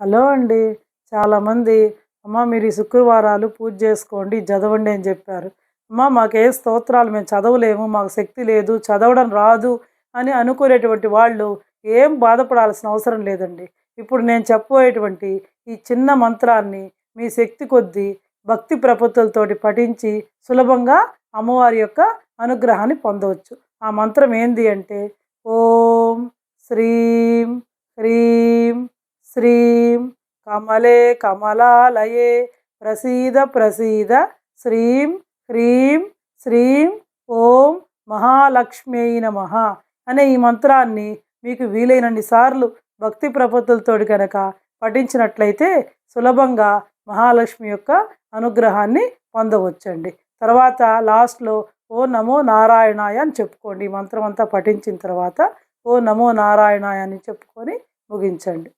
Hello అండి. చాలామంది అమ్మ మీరు ఈ శుక్రవారాలు పూజ చేసుకోండి చదవండి అని చెప్పారు. అమ్మ మాకే స్తోత్రాలు మేము చదవలేము మాకు శక్తి లేదు చదవడం రాదు అని అనుకునేటువంటి వాళ్ళు ఏం బాధపడాల్సిన అవసరం లేదండి. ఇప్పుడు నేను చెప్పబోయేటువంటి ఈ చిన్న మంత్రాన్ని మీ శక్తి కొద్దీ భక్తి ప్రపత్తులతోటి పఠించి సులభంగా అమ్మవారి యొక్క అనుగ్రహాన్ని పొందవచ్చు. ఆ మంత్రం ఏంది అంటే ఓం శ్రీం హ్రీం శ్రీం కమలే కమలాలయే ప్రసీద ప్రసీద శ్రీం హ్రీం శ్రీం ఓం మహాలక్ష్మీ నమ అనే ఈ మంత్రాన్ని మీకు వీలైనన్ని సార్లు భక్తి ప్రపత్తులతో కనుక పఠించినట్లయితే సులభంగా మహాలక్ష్మి యొక్క అనుగ్రహాన్ని పొందవచ్చండి. తర్వాత లాస్ట్లో ఓ నమో నారాయణాయ అని చెప్పుకోండి. ఈ మంత్రం అంతా పఠించిన తర్వాత ఓ నమో నారాయణాయ అని చెప్పుకొని ముగించండి.